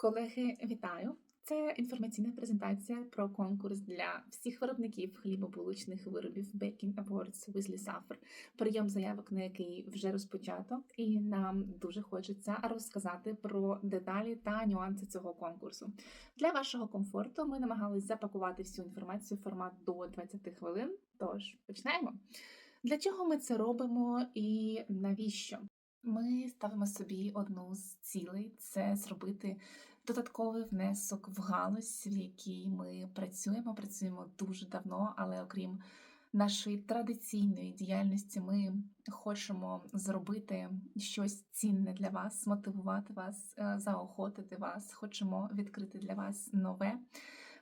Колеги, вітаю! Це інформаційна презентація про конкурс для всіх виробників хлібобулочних виробів Baking Awards Weasley Suffer, прийом заявок на який вже розпочато, і нам дуже хочеться розказати про деталі та нюанси цього конкурсу. Для вашого комфорту ми намагались запакувати всю інформацію в формат до 20 хвилин. Тож почнемо. Для чого ми це робимо і навіщо? Ми ставимо собі одну з цілей це зробити додатковий внесок в галузь, в якій ми працюємо. Працюємо дуже давно, але окрім нашої традиційної діяльності, ми хочемо зробити щось цінне для вас, мотивувати вас, е, заохотити вас. Хочемо відкрити для вас нове.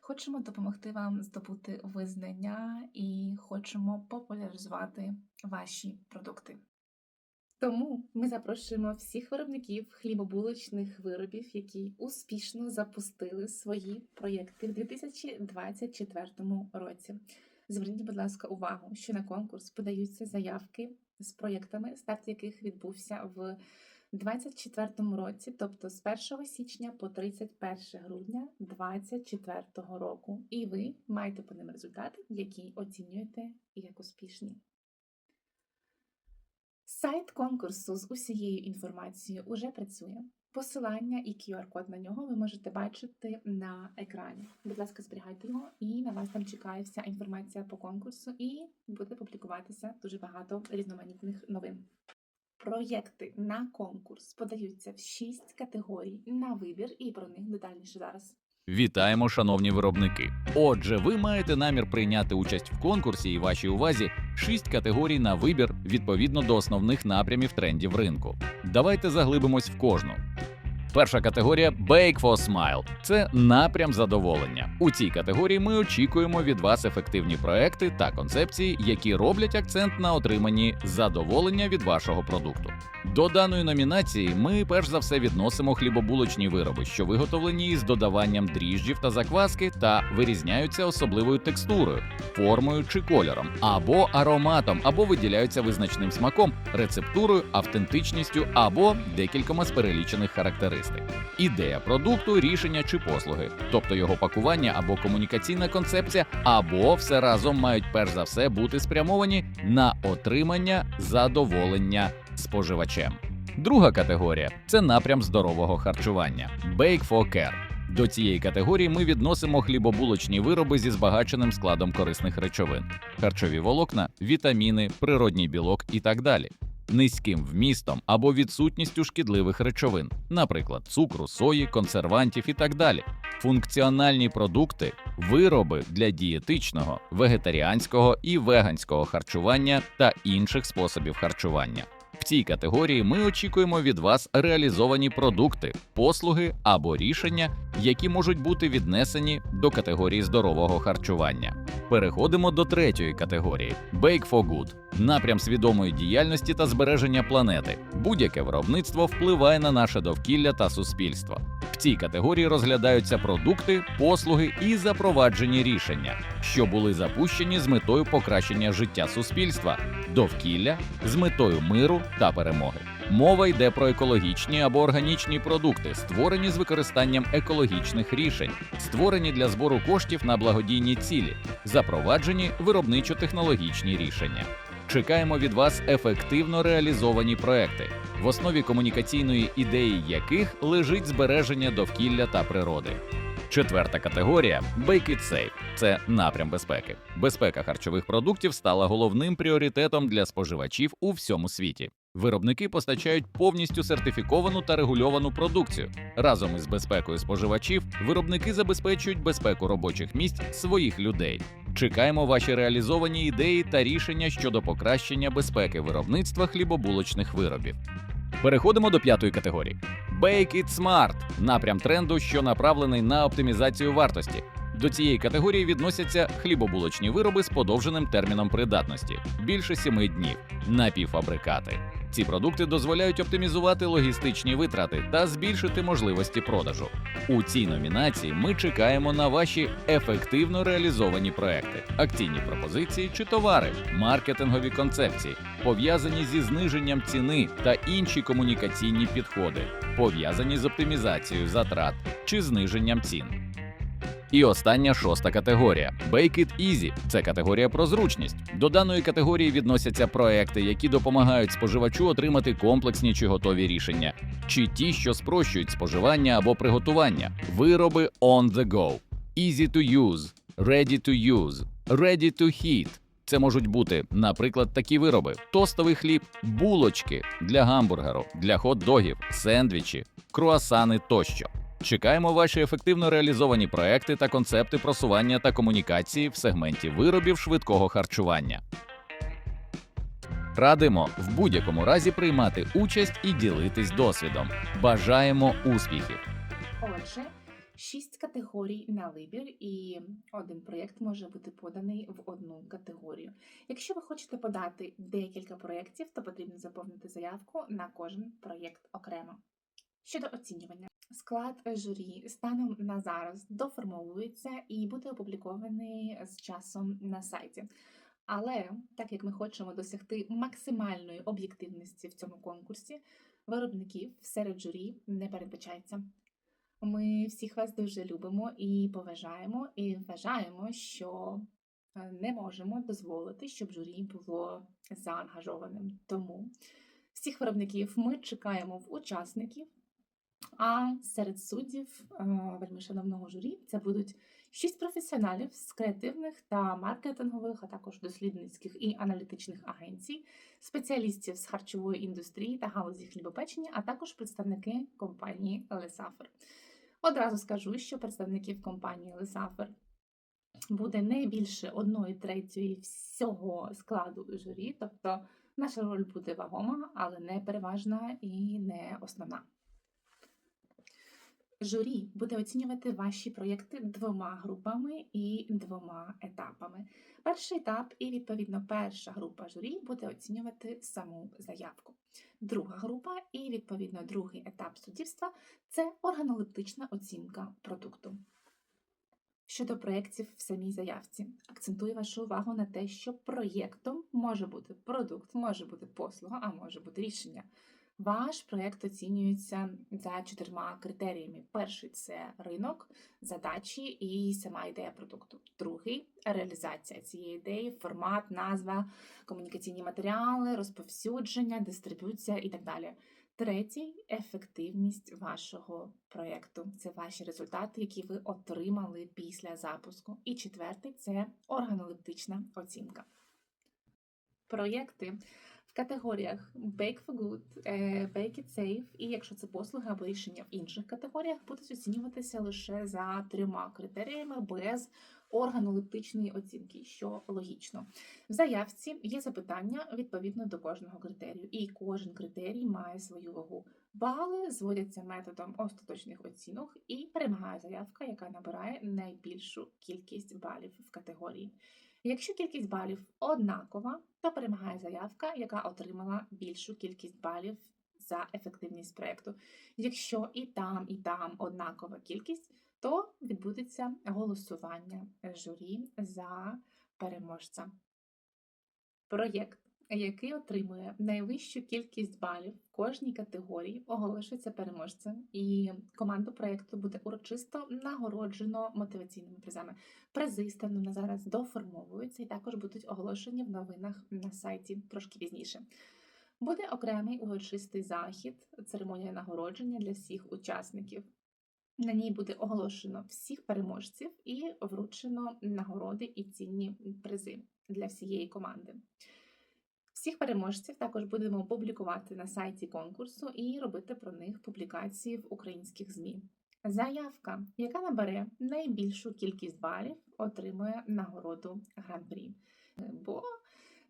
Хочемо допомогти вам здобути визнання і хочемо популяризувати ваші продукти. Тому ми запрошуємо всіх виробників хлібобулочних виробів, які успішно запустили свої проєкти в 2024 році. Зверніть, будь ласка, увагу, що на конкурс подаються заявки з проєктами, старт яких відбувся в 2024 році, тобто з 1 січня по 31 грудня 2024 року. І ви маєте по ним результати, які оцінюєте як успішні. Сайт конкурсу з усією інформацією уже працює. Посилання і QR-код на нього ви можете бачити на екрані. Будь ласка, зберігайте його, і на вас там чекає вся інформація по конкурсу, і буде публікуватися дуже багато різноманітних новин. Проєкти на конкурс подаються в 6 категорій на вибір, і про них детальніше зараз. Вітаємо, шановні виробники. Отже, ви маєте намір прийняти участь в конкурсі і вашій увазі шість категорій на вибір відповідно до основних напрямів трендів ринку. Давайте заглибимось в кожну. Перша категорія Bake for Smile – це напрям задоволення. У цій категорії ми очікуємо від вас ефективні проекти та концепції, які роблять акцент на отриманні задоволення від вашого продукту. До даної номінації ми перш за все відносимо хлібобулочні вироби, що виготовлені із додаванням дріжджів та закваски та вирізняються особливою текстурою, формою чи кольором, або ароматом, або виділяються визначним смаком, рецептурою, автентичністю або декількома з перелічених характеристик. Ідея продукту, рішення чи послуги, тобто його пакування або комунікаційна концепція, або все разом мають перш за все бути спрямовані на отримання задоволення споживачем. Друга категорія це напрям здорового харчування Bake for Care. До цієї категорії ми відносимо хлібобулочні вироби зі збагаченим складом корисних речовин, харчові волокна, вітаміни, природній білок і так далі, низьким вмістом або відсутністю шкідливих речовин, наприклад, цукру, сої, консервантів і так далі. Функціональні продукти, вироби для дієтичного, вегетаріанського і веганського харчування та інших способів харчування. В цій категорії ми очікуємо від вас реалізовані продукти, послуги або рішення, які можуть бути віднесені до категорії здорового харчування. Переходимо до третьої категорії Bake for Good – напрям свідомої діяльності та збереження планети. Будь-яке виробництво впливає на наше довкілля та суспільство. В цій категорії розглядаються продукти, послуги і запроваджені рішення, що були запущені з метою покращення життя суспільства, довкілля з метою миру та перемоги. Мова йде про екологічні або органічні продукти, створені з використанням екологічних рішень, створені для збору коштів на благодійні цілі, запроваджені виробничо-технологічні рішення. Чекаємо від вас ефективно реалізовані проекти, в основі комунікаційної ідеї яких лежить збереження довкілля та природи. Четверта категорія Bake It Safe – це напрям безпеки. Безпека харчових продуктів стала головним пріоритетом для споживачів у всьому світі. Виробники постачають повністю сертифіковану та регульовану продукцію. Разом із безпекою споживачів виробники забезпечують безпеку робочих місць своїх людей. Чекаємо ваші реалізовані ідеї та рішення щодо покращення безпеки виробництва хлібобулочних виробів. Переходимо до п'ятої категорії. Bake It Smart – напрям тренду, що направлений на оптимізацію вартості. До цієї категорії відносяться хлібобулочні вироби з подовженим терміном придатності більше 7 днів, напівфабрикати. Ці продукти дозволяють оптимізувати логістичні витрати та збільшити можливості продажу. У цій номінації ми чекаємо на ваші ефективно реалізовані проекти, акційні пропозиції чи товари, маркетингові концепції, пов'язані зі зниженням ціни та інші комунікаційні підходи, пов'язані з оптимізацією затрат чи зниженням цін. І остання шоста категорія Bake It Easy – це категорія про зручність. До даної категорії відносяться проекти, які допомагають споживачу отримати комплексні чи готові рішення, чи ті, що спрощують споживання або приготування, вироби on the go, easy to use, ready to use, ready to heat. Це можуть бути, наприклад, такі вироби: тостовий хліб, булочки для гамбургеру, для хот-догів, сендвічі, круасани тощо. Чекаємо ваші ефективно реалізовані проекти та концепти просування та комунікації в сегменті виробів швидкого харчування. Радимо в будь-якому разі приймати участь і ділитись досвідом. Бажаємо успіхів! Отже, шість категорій на вибір, і один проєкт може бути поданий в одну категорію. Якщо ви хочете подати декілька проєктів, то потрібно заповнити заявку на кожен проєкт окремо. Щодо оцінювання, склад журі станом на зараз доформовується і буде опублікований з часом на сайті. Але так як ми хочемо досягти максимальної об'єктивності в цьому конкурсі, виробників серед журі не передбачається. Ми всіх вас дуже любимо і поважаємо, і вважаємо, що е, не можемо дозволити, щоб журі було заангажованим. Тому всіх виробників ми чекаємо в учасників. А серед суддів е, вельми шановного журі це будуть шість професіоналів з креативних та маркетингових, а також дослідницьких і аналітичних агенцій, спеціалістів з харчової індустрії та галузі хлібопечення, а також представники компанії Лесафер. Одразу скажу, що представників компанії Лесафер буде не більше одної третьої всього складу журі, тобто наша роль буде вагома, але не переважна і не основна. Журі буде оцінювати ваші проєкти двома групами і двома етапами. Перший етап і відповідно перша група журі буде оцінювати саму заявку. Друга група і відповідно другий етап суддівства це органолептична оцінка продукту. Щодо проєктів в самій заявці, акцентую вашу увагу на те, що проєктом може бути продукт, може бути послуга, а може бути рішення. Ваш проєкт оцінюється за чотирма критеріями: перший це ринок, задачі і сама ідея продукту. Другий реалізація цієї ідеї, формат, назва, комунікаційні матеріали, розповсюдження, дистриб'юція і так далі. Третій ефективність вашого проєкту. Це ваші результати, які ви отримали після запуску. І четвертий це органолептична оцінка. Проєкти категоріях Bake for Good, е, Bake It Safe і якщо це послуги або рішення в інших категоріях, будуть оцінюватися лише за трьома критеріями без органолептичної оцінки, що логічно. В заявці є запитання відповідно до кожного критерію, і кожен критерій має свою вагу. Бали зводяться методом остаточних оцінок і перемагає заявка, яка набирає найбільшу кількість балів в категорії. Якщо кількість балів однакова, то перемагає заявка, яка отримала більшу кількість балів за ефективність проєкту. Якщо і там, і там однакова кількість, то відбудеться голосування журі за переможця. Проєкт, який отримує найвищу кількість балів в кожній категорії, оголошується переможцем, і команду проєкту буде урочисто нагороджено мотиваційними призами. Призи станом зараз доформовуються і також будуть оголошені в новинах на сайті трошки пізніше. Буде окремий урочистий захід, церемонія нагородження для всіх учасників. На ній буде оголошено всіх переможців і вручено нагороди і цінні призи для всієї команди. Всіх переможців також будемо публікувати на сайті конкурсу і робити про них публікації в українських ЗМІ. Заявка, яка набере найбільшу кількість балів, отримує нагороду гран-прі. Бо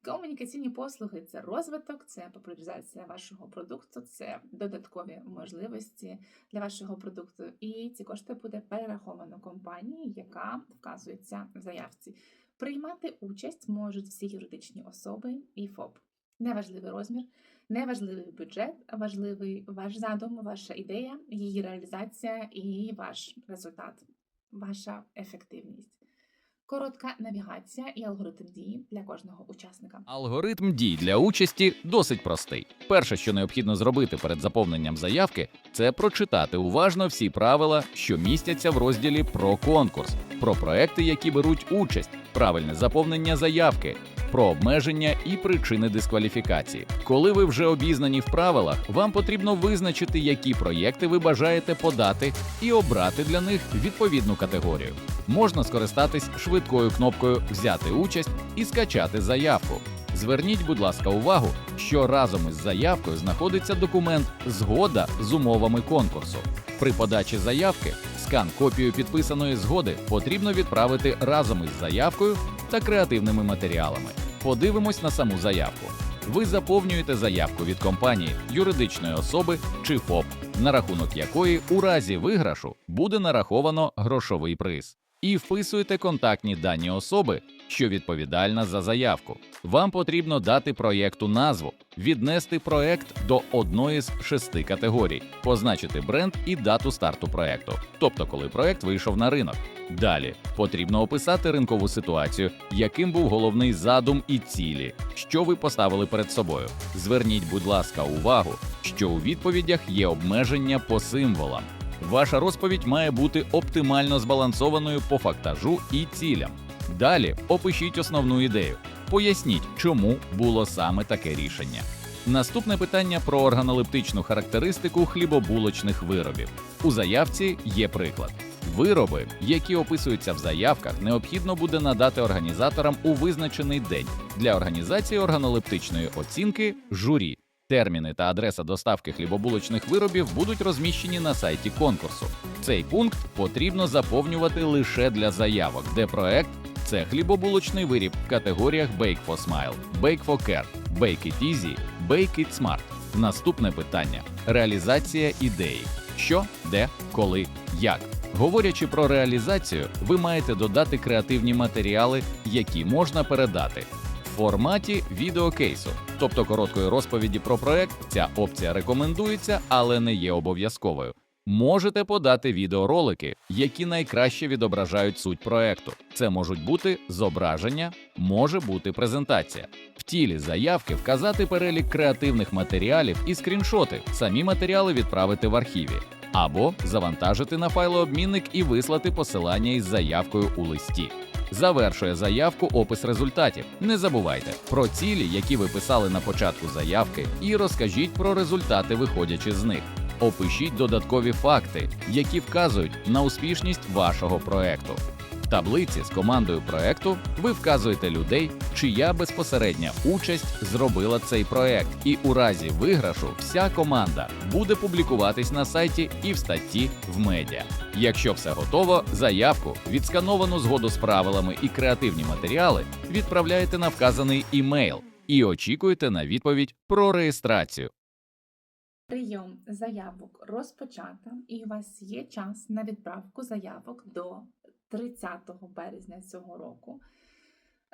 комунікаційні послуги це розвиток, це популяризація вашого продукту, це додаткові можливості для вашого продукту. І ці кошти буде перераховано компанії, яка вказується в заявці. Приймати участь можуть всі юридичні особи і ФОП. Неважливий розмір. Не важливий бюджет, важливий ваш задум, ваша ідея, її реалізація і ваш результат, ваша ефективність. Коротка навігація і алгоритм дії для кожного учасника. Алгоритм дій для участі досить простий. Перше, що необхідно зробити перед заповненням заявки, це прочитати уважно всі правила, що містяться в розділі про конкурс, про проекти, які беруть участь, правильне заповнення заявки, про обмеження і причини дискваліфікації. Коли ви вже обізнані в правилах, вам потрібно визначити, які проєкти ви бажаєте подати, і обрати для них відповідну категорію. Можна скористатись швидкою кнопкою Взяти участь і скачати заявку. Зверніть, будь ласка, увагу, що разом із заявкою знаходиться документ Згода з умовами конкурсу. При подачі заявки скан копію підписаної згоди потрібно відправити разом із заявкою та креативними матеріалами. Подивимось на саму заявку. Ви заповнюєте заявку від компанії, юридичної особи чи ФОП, на рахунок якої у разі виграшу буде нараховано грошовий приз. І вписуєте контактні дані особи, що відповідальна за заявку. Вам потрібно дати проєкту назву, віднести проєкт до одної з шести категорій, позначити бренд і дату старту проєкту, тобто коли проєкт вийшов на ринок. Далі потрібно описати ринкову ситуацію, яким був головний задум і цілі, що ви поставили перед собою. Зверніть, будь ласка, увагу, що у відповідях є обмеження по символам. Ваша розповідь має бути оптимально збалансованою по фактажу і цілям. Далі опишіть основну ідею. Поясніть, чому було саме таке рішення. Наступне питання про органолептичну характеристику хлібобулочних виробів. У заявці є приклад. Вироби, які описуються в заявках, необхідно буде надати організаторам у визначений день для організації органолептичної оцінки журі. Терміни та адреса доставки хлібобулочних виробів будуть розміщені на сайті конкурсу. Цей пункт потрібно заповнювати лише для заявок, де проект це хлібобулочний виріб в категоріях Bake for Smile, Bake for Care, Bake It Easy, Bake It Smart. Наступне питання: реалізація ідеї. Що, де, коли, як. Говорячи про реалізацію, ви маєте додати креативні матеріали, які можна передати в форматі відеокейсу, тобто короткої розповіді про проект. Ця опція рекомендується, але не є обов'язковою. Можете подати відеоролики, які найкраще відображають суть проекту. Це можуть бути зображення, може бути презентація. В тілі заявки вказати перелік креативних матеріалів і скріншоти. Самі матеріали відправити в архіві. Або завантажити на файлообмінник і вислати посилання із заявкою у листі. Завершує заявку опис результатів. Не забувайте про цілі, які ви писали на початку заявки, і розкажіть про результати, виходячи з них. Опишіть додаткові факти, які вказують на успішність вашого проекту. В таблиці з командою проекту ви вказуєте людей, чия безпосередня участь зробила цей проект, і у разі виграшу вся команда буде публікуватись на сайті і в статті в медіа. Якщо все готово, заявку, відскановану згоду з правилами і креативні матеріали відправляєте на вказаний імейл і очікуєте на відповідь про реєстрацію. Прийом заявок розпочато, і у вас є час на відправку заявок до 30 березня цього року.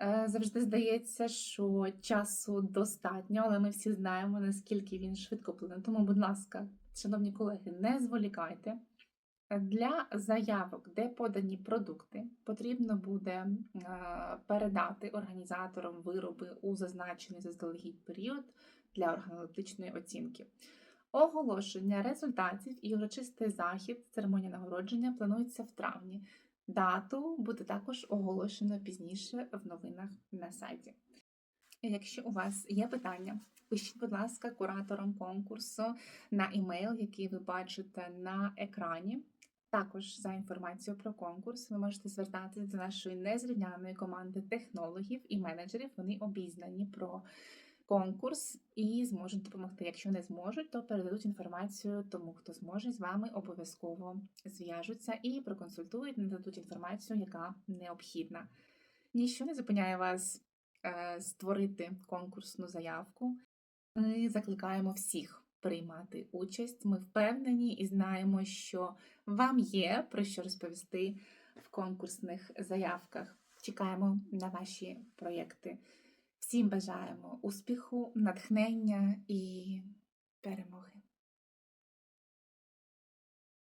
Е, Завжди здається, що часу достатньо, але ми всі знаємо, наскільки він швидко плине. Тому, будь ласка, шановні колеги, не зволікайте. Для заявок, де подані продукти, потрібно буде е, передати організаторам вироби у зазначений заздалегідь період для органолептичної оцінки. Оголошення результатів і урочистий захід, церемонія нагородження планується в травні. Дату буде також оголошено пізніше в новинах на сайті. Якщо у вас є питання, пишіть, будь ласка, кураторам конкурсу на імейл, який ви бачите на екрані. Також за інформацією про конкурс ви можете звертатися до нашої незрівняної команди технологів і менеджерів. Вони обізнані про конкурс і зможуть допомогти. Якщо не зможуть, то передадуть інформацію тому, хто зможе з вами обов'язково зв'яжуться і проконсультують, нададуть інформацію, яка необхідна. Ніщо не зупиняє вас е, створити конкурсну заявку. Ми закликаємо всіх приймати участь. Ми впевнені і знаємо, що вам є про що розповісти в конкурсних заявках. Чекаємо на ваші проєкти. Всім бажаємо успіху, натхнення і перемоги.